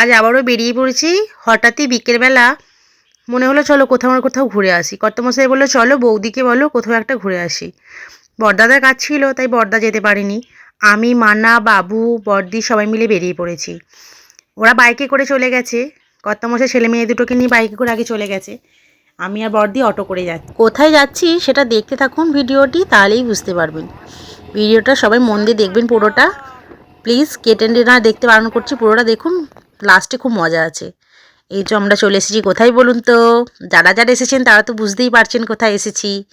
আজ আবারও বেরিয়ে পড়েছি। হঠাৎই বিকেলবেলা মনে হলো, চলো কোথাও না কোথাও ঘুরে আসি। কর্তমশাই বলল, চলো বৌদিকে বলো, কোথাও একটা ঘুরে আসি। বর্দাদার কাজ ছিল, তাই বর্দা যেতে পারেনি। আমি, মানা, বাবু বর্দি সবাই মিলে বেরিয়ে পড়েছি। ওরা বাইকে করে চলে গেছে। কর্তামশাই ছেলে মেয়ে দুটোকে নিয়ে বাইকে করে আগে চলে গেছে। আমি আর বর্দি অটো করে যাচ্ছি। কোথায় যাচ্ছি সেটা দেখতে থাকুন ভিডিওটি, তাহলেই বুঝতে পারবেন। ভিডিওটা সবাই মন দিয়ে দেখবেন পুরোটা। প্লিজ কেটে না দেখতে বারণ করছি, পুরোটা দেখুন। লাস্টে খুব মজা আছে। এই তো আমরা চলে এসেছি, কোথায় বলুন তো? যারা যারা এসেছেন, তারা তো বুঝতেই পারছেন কোথায় এসেছি।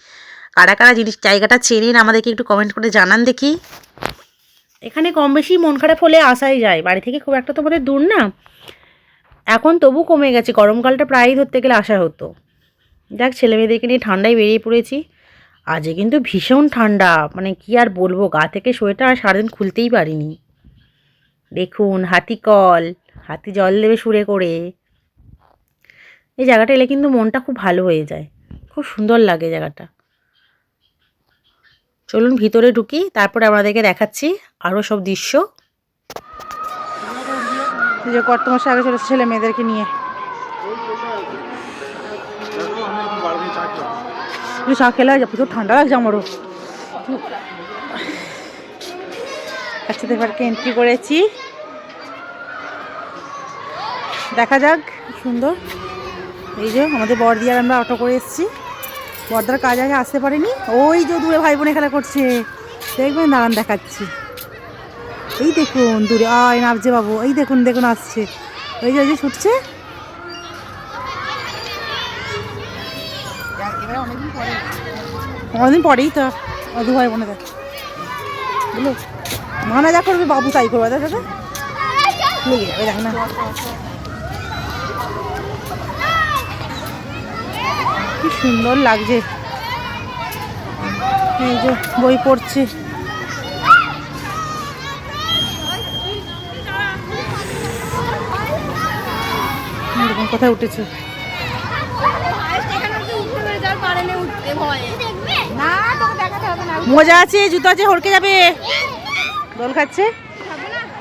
কারা কারা জিনিস, জায়গাটা চেনেন, আমাদেরকে একটু কমেন্ট করে জানান দেখি। এখানে কম বেশি মন খারাপ হলে আসাই যায়। বাড়ি থেকে খুব একটা তো বোধহয় দূর না। এখন তবু কমে গেছে। গরমকালটা প্রায়ই ধরতে গেলে আসা হতো। যাক ছেলে মেয়েদেরকে নিয়ে ঠান্ডায় বেরিয়ে পড়েছি। আজকে কিন্তু ভীষণ ঠান্ডা। মানে কি আর বলব? গা থেকে সোয়েটার আর সারাদিন খুলতেই পারিনি। দেখুন হাতি কল হাতি জল দেবে সুরে করে। এই জায়গাটা এলে কিন্তু মনটা খুব ভালো হয়ে যায়। খুব সুন্দর লাগে জায়গাটা। চলুন ভিতরে ঢুকি, তারপরে আমাদেরকে দেখাচ্ছি আরও সব দৃশ্য। যে কর্তমাসে আগে চলেছে ছেলে মেয়েদেরকে নিয়ে। চা খেলে প্রচুর ঠান্ডা লাগছে আমারও। পার্কে এন্ট্রি করেছি। দেখা যাক, সুন্দর। এই যে আমাদের বর্দি আর আমরা অটো করে এসেছি। বর্দার কাজ আগে আসতে পারেনি। ওই যে দূরে ভাই বোনে খেলা করছে। দেখবেন, দাঁড়ান দেখাচ্ছি। এই দেখুন, দূরে। আয় নামছে বাবু, এই দেখুন দেখুন আসছে। ওই যে ওই যে ছুটছে। অনেকদিন পরেই তো দু ভাই বোনে দেখ মানা যা করবে বাবু তাই করবে দাদা যাবে দেখ না। কি সুন্দর লাগছে। এই যে বই পড়ছে। দেখুন কোথায় উঠেছে? মজা আছে জুতো আছে হড়কে যাবে। দোল খাচ্ছে?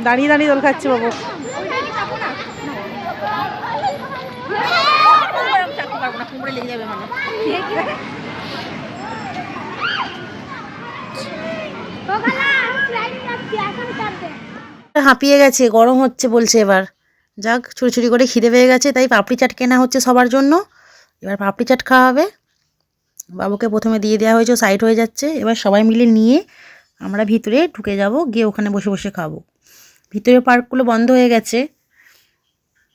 দাঁড়িয়ে দাঁড়িয়ে দোল খাচ্ছে বাবু। হাঁপিয়ে গেছে, গরম হচ্ছে বলছে এবার। যাক, ছুরি ছুরি করে খিদে পেয়ে গেছে, তাই পাপড়ি চাট কেনা হচ্ছে সবার জন্য। এবার পাপড়ি চাট খাওয়া হবে। বাবুকে প্রথমে দিয়ে দেওয়া হয়েছে সাইড হয়ে যাচ্ছে। এবার সবাই মিলে নিয়ে আমরা ভিতরে ঢুকে যাব, গিয়ে ওখানে বসে বসে খাব। ভিতরে পার্কগুলো বন্ধ হয়ে গেছে।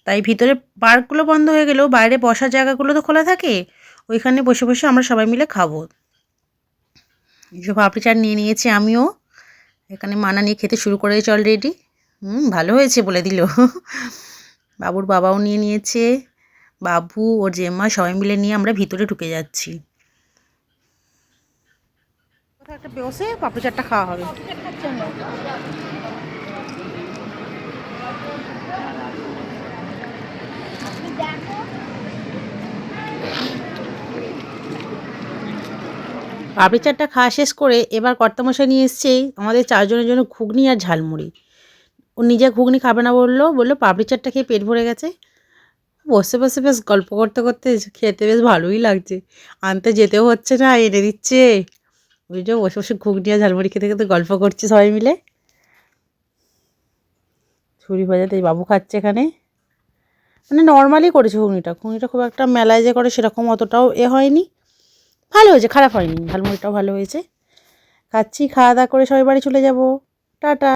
তাই ভিতরে পার্কগুলো বন্ধ হয়ে গেলেও বাইরে বসার জায়গাগুলো তো খোলা থাকে, ওইখানে বসে বসে আমরা সবাই মিলে খাব। এই যে পাপড়ি চাট নিয়ে নিয়েছি আমিও। এখানে মানা নিয়ে খেতে শুরু করেছে অলরেডি হুম, ভালো হয়েছে বলে দিল। বাবুর বাবাও নিয়ে নিয়েছে। বাবু, ওর জেম্মা সবাই মিলে নিয়ে আমরা ভিতরে ঢুকে যাচ্ছি। পাপড়ি চাটটা খাওয়া হবে। পাপড়ি চাটটা খাওয়া শেষ করে এবার কর্তামশাই নিয়ে এসছে আমাদের চারজনের জন্য ঘুগনি আর ঝালমুড়ি। ও নিজে ঘুগনি খাবে না বলল বলল পাপড়ি চাটটা খেয়ে পেট ভরে গেছে। বসে বসে বেশ গল্প করতে করতে খেতে বেশ ভালোই লাগছে। আনতে যেতেও হচ্ছে না, এনে দিচ্ছে। যে বসে বসে ঘুগনি আর ঝালমুড়ি খেতে খেতে গল্প করছে সবাই মিলে। ছুরি এই বাবু খাচ্ছে এখানে। মানে নর্মালি করেছে ঘুগনিটা। ঘুগনিটা খুব একটা মেলায় যে করে সেরকম অতটাও এ হয়নি। ভালো হয়েছে, খারাপ হয়নি। ঝালমুড়িটাও ভালো হয়েছে। খাচ্ছি, খাওয়া দাওয়া করে সবাই বাড়ি চলে যাব। টাটা।